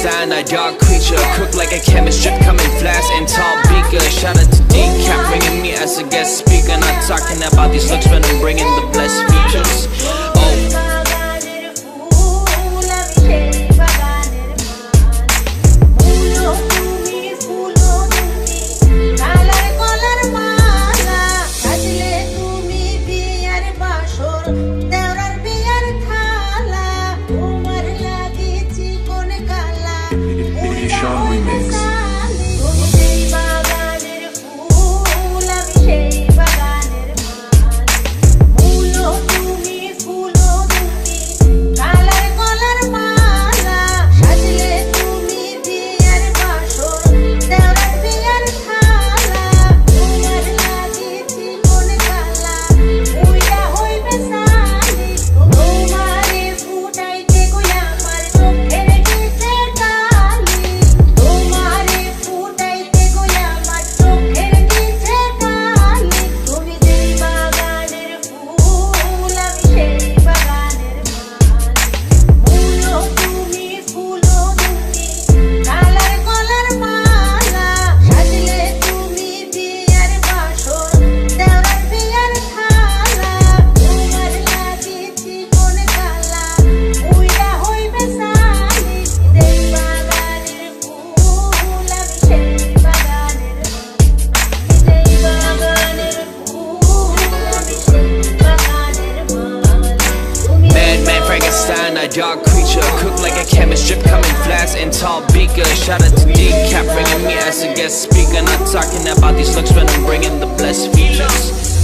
Frankenstein, a dark creature Cooked like a chemist, drip coming flash and tall beaker Shout out to Decap, bringing me as a guest speaker. Not talking about these looks, but I'm bringing the blessed features. Dark creature Cook like a chemist, drip coming flash in tall beaker Shout out to Decap, bringing me as a guest speaker. Not talking about these looks when I'm bringing the blessed features